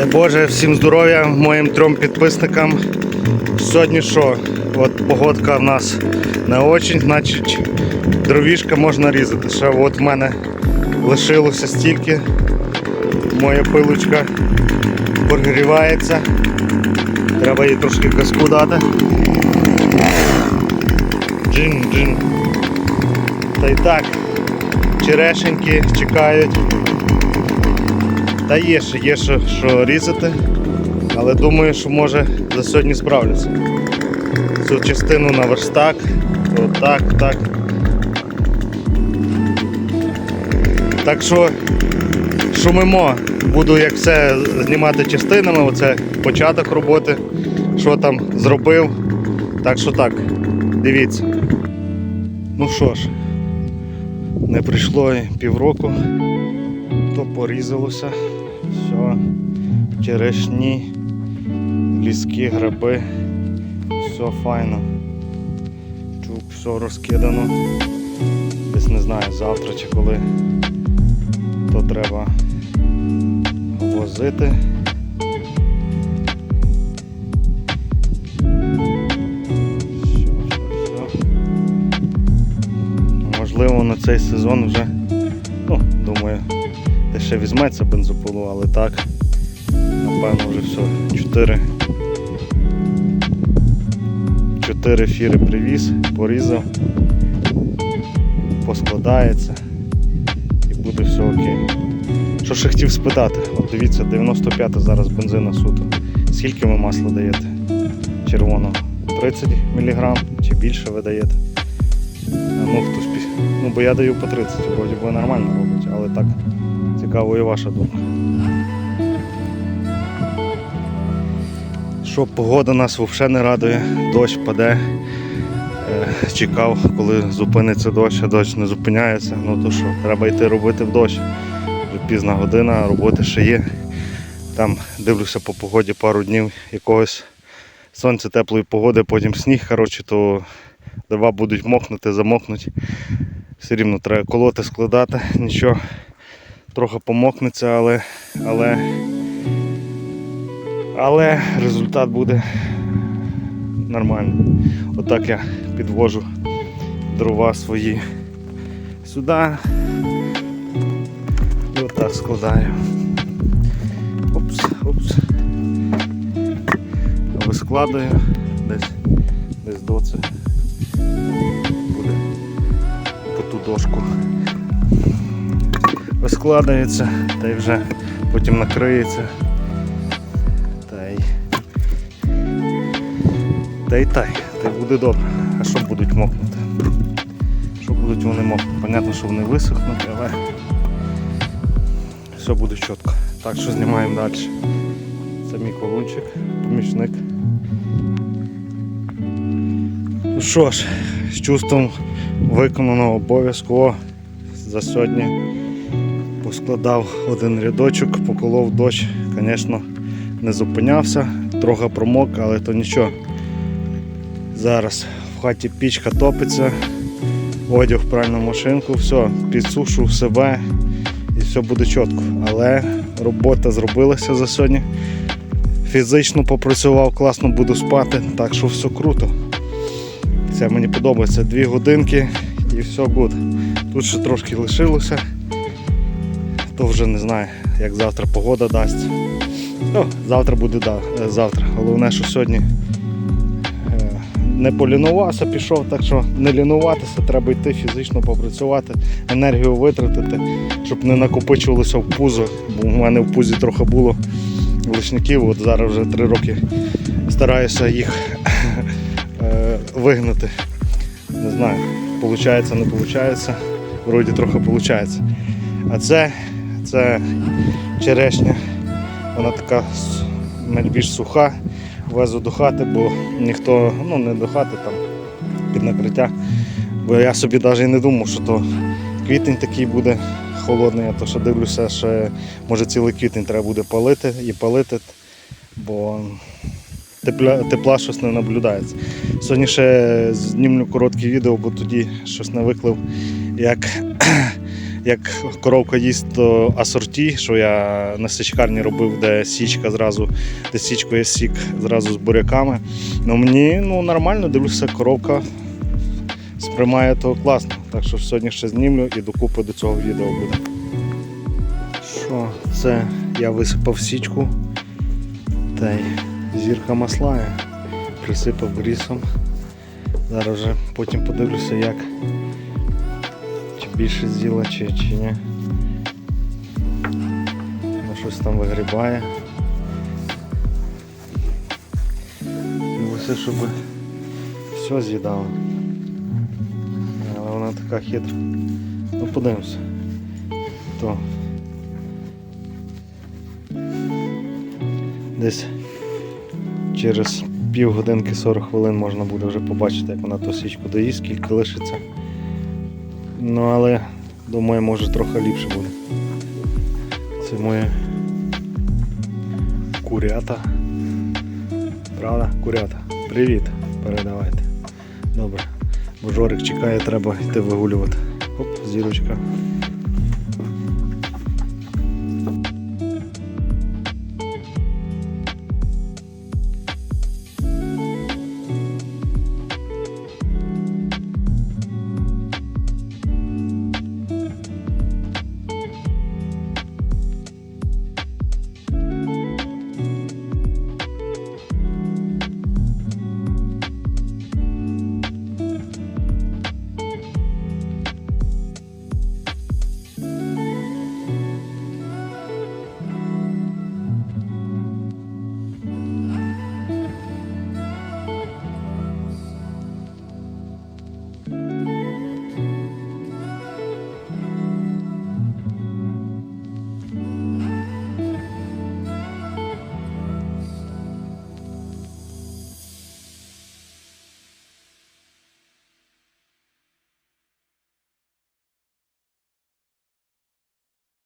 Дай Боже, всім здоров'я моїм трьом підписникам. Сьогодні що? От погодка в нас не очень, значить дровішка можна різати. Ще от в мене лишилося стільки. Моя пилочка прогрівається. Треба їй трошки казку дати. Джин, джин. Та й так, черешеньки чекають. Та є ще, є ще що різати, але думаю, що може за сьогодні справлюся. Цю частину на верстак, отак, так. Так що шумимо, буду як все знімати частинами, оце початок роботи, що там зробив. Так що так, дивіться. Ну що ж, не прийшло і півроку, то порізалося. Все, черешні, ліски, гриби, все файно. Чуб, все розкидано. Десь не знаю, завтра чи коли то треба возити. Можливо, на цей сезон вже, ну, думаю, де ще візьметься бензопилу, але так, напевно, вже все. Чотири. Чотири фіри привіз, порізав, поскладається і буде все окей. Що ще хотів спитати? От дивіться, 95 зараз бензина суто. Скільки ви масла даєте? Червоного? 30 мг чи більше ви даєте? Ну, хтось ну, бо я даю по 30, вроді би нормально робить, але так цікаво і ваша думка. Що погода нас взагалі не радує, дощ паде. Е, Чекав, коли зупиниться дощ, а дощ не зупиняється. Ну то що, треба йти робити в дощ. Вже пізна година, роботи ще є. Там дивлюся по погоді пару днів якогось сонця теплої погоди, потім сніг, коротше, то дрова будуть мокнути, замокнуть. Все рівно треба колоти, складати, нічого. Трохи помокнеться, але, але, але результат буде нормальний. Отак я підвожу дрова свої сюди. І отак складаю. Опс, опс. Вискладаю десь, десь доце буде по ту дошку. Вискладається та й вже потім накриється. Та й та й та й, та й буде добре. А що будуть мокнути? Що будуть вони мокнути? Понятно, що вони висохнуть, але все буде чітко. Так що знімаємо далі. Це мій колунчик, помічник. Ну що ж, з чувством виконаного обов'язку за сьогодні поскладав один рядочок, поколов дощ, звісно, не зупинявся, трохи промок, але то нічого. Зараз в хаті пічка топиться, одяг в пральну машинку, все, підсушу себе і все буде чітко. Але робота зробилася за сьогодні. Фізично попрацював, класно буду спати, так що все круто. Це мені подобається. Дві годинки і все буде. Тут ще трошки лишилося. То вже не знаю, як завтра погода дасть. Ну, завтра буде да, е, завтра. Головне, що сьогодні е, не полінувався, пішов, так що не лінуватися, треба йти фізично попрацювати, енергію витратити, щоб не накопичувалося в пузо, бо в мене в пузі трохи було лишників, от зараз вже три роки стараюся їх е, вигнати. Не знаю, виходить, не виходить. Вроді трохи виходить. А це, це черешня. Вона така найбільш суха. Везу до хати, бо ніхто, ну не до хати, там під накриття. Бо я собі навіть і не думав, що то квітень такий буде холодний, а то що дивлюся, що може цілий квітень треба буде палити і палити, бо тепла, тепла щось не наблюдається. Сьогодні ще знімлю коротке відео, бо тоді щось не виклав, як як коровка їсть то асорті, що я на січкарні робив, де січка зразу, де січкою сік зразу з буряками. Ну мені ну, нормально дивлюся, коровка сприймає то класно. Так що сьогодні ще знімлю і докупи до цього відео буде. Що, це я висипав січку та й зірка маслає, присипав грісом. Зараз вже потім подивлюся, як більше з'їла, чи, чи ні. Ну, щось там вигрібає. Дивлюся, щоб все з'їдала. Але вона така хитра. Ну подивимося. То десь через півгодинки 40 хвилин можна буде вже побачити, як вона ту січку доїсть, скільки лишиться. Ну але думаю, може трохи ліпше буде. Це мої курята. Правда? Курята. Привіт. Передавайте. Добре. Бо Жорик чекає, треба йти вигулювати. Оп, зірочка.